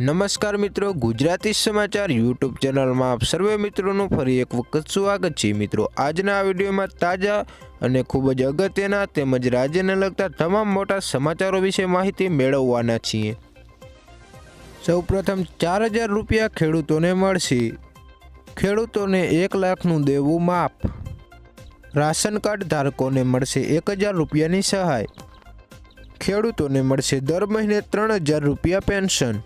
નમસ્કાર મિત્રો, ગુજરાતી સમાચાર યુટ્યુબ ચેનલમાં આપ સર્વે મિત્રોનું ફરી એક વખત સ્વાગત છે. મિત્રો, આજના આ વિડીયોમાં તાજા અને ખૂબ જ અગત્યના તેમજ રાજ્યને લગતા તમામ મોટા સમાચારો વિશે માહિતી મેળવવાના છીએ. સૌપ્રથમ, ચાર હજાર રૂપિયા ખેડૂતોને મળશે. ખેડૂતોને એક લાખનું દેવું માફ. રાશન કાર્ડ ધારકોને મળશે એક હજાર રૂપિયાની સહાય. ખેડૂતોને મળશે દર મહિને ત્રણ હજાર રૂપિયા પેન્શન.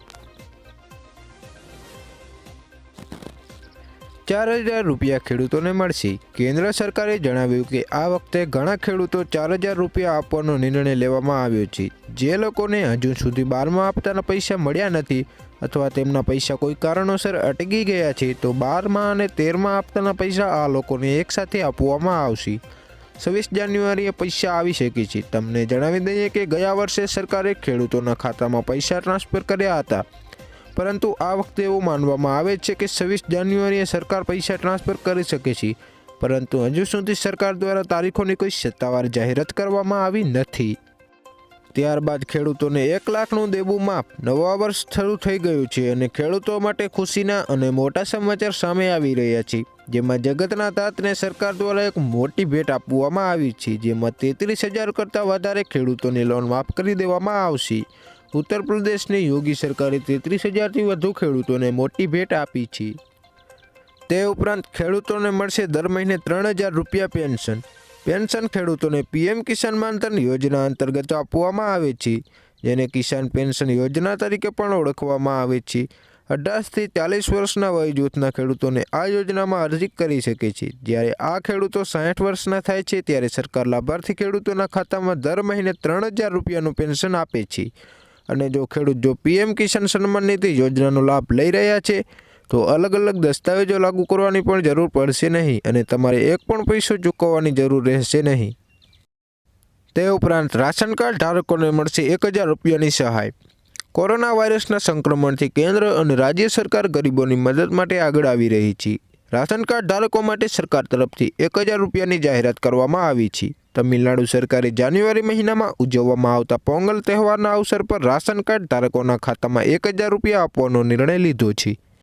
ચાર હજાર રૂપિયા ખેડૂતોને મળશે. કેન્દ્ર સરકારે જણાવ્યું કે આ વખતે ઘણા ખેડૂતો ચાર હજાર રૂપિયા આપવાનો નિર્ણય લેવામાં આવ્યો છે. જે લોકોને હજુ સુધી બારમા હપ્તાના પૈસા મળ્યા નથી અથવા તેમના પૈસા કોઈ કારણોસર અટકી ગયા છે, તો બારમા અને તેરમા હપ્તાના પૈસા આ લોકોને એકસાથે આપવામાં આવશે. છવ્વીસ જાન્યુઆરીએ પૈસા આવી શકે છે. તમને જણાવી દઈએ કે ગયા વર્ષે સરકારે ખેડૂતોના ખાતામાં પૈસા ટ્રાન્સફર કર્યા હતા. પરંતુ આ વખતે એવું માનવામાં આવે છે કે છવ્વીસ જાન્યુઆરીએ સરકાર પૈસા ટ્રાન્સફર કરી શકે છે. પરંતુ હજુ સુધી સરકાર દ્વારા તારીખોની કોઈ સત્તાવાર જાહેરાત કરવામાં આવી નથી. ત્યારબાદ ખેડૂતોને એક લાખનું દેવું માફ નવા વર્ષ શરૂ થઈ ગયું છે અને ખેડૂતો માટે ખુશીના અને મોટા સમાચાર સામે આવી રહ્યા છે. જેમાં જગતના તાતને સરકાર દ્વારા એક મોટી ભેટ આપવામાં આવી છે, જેમાં તેત્રીસ હજાર કરતાં વધારે ખેડૂતોની લોન માફ કરી દેવામાં આવશે. ઉત્તર પ્રદેશની યોગી સરકારે તેત્રીસ હજારથી વધુ ખેડૂતોને મોટી ભેટ આપી છે. તે ઉપરાંત ખેડૂતોને મળશે દર મહિને ત્રણ હજાર રૂપિયા પેન્શન. પેન્શન ખેડૂતોને પીએમ કિસાન માનધન યોજના અંતર્ગત આપવામાં આવે છે, જેને કિસાન પેન્શન યોજના તરીકે પણ ઓળખવામાં આવે છે. અઢારથી ચાલીસ વર્ષના વય જૂથના ખેડૂતોને આ યોજનામાં અરજી કરી શકે છે. જ્યારે આ ખેડૂતો સાઠ વર્ષના થાય છે, ત્યારે સરકાર લાભાર્થી ખેડૂતોના ખાતામાં દર મહિને ત્રણ હજાર રૂપિયાનું પેન્શન આપે છે. અને જો ખેડૂત જો પીએમ કિસાન સન્માન નિધિ યોજનાનો લાભ લઈ રહ્યા છે, તો અલગ અલગ દસ્તાવેજો લાગુ કરવાની પણ જરૂર પડશે નહીં અને તમારે એક પણ પૈસો ચૂકવવાની જરૂર રહેશે નહીં. તે ઉપરાંત રાશન કાર્ડ ધારકોને મળશે એક હજાર રૂપિયાની સહાય. કોરોના વાયરસના સંક્રમણથી કેન્દ્ર અને રાજ્ય સરકાર ગરીબોની મદદ માટે આગળ આવી રહી છે. રાશન કાર્ડ ધારકો માટે સરકાર તરફથી એક હજાર રૂપિયાની જાહેરાત કરવામાં આવી છે. તમિલનાડુ સરકારે જાન્યુઆરી મહિનામાં ઉજવવામાં આવતા પોંગલ તહેવારના અવસર પર રાશન કાર્ડ ધારકોના ખાતામાં એક હજાર રૂપિયા આપવાનો નિર્ણય લીધો છે.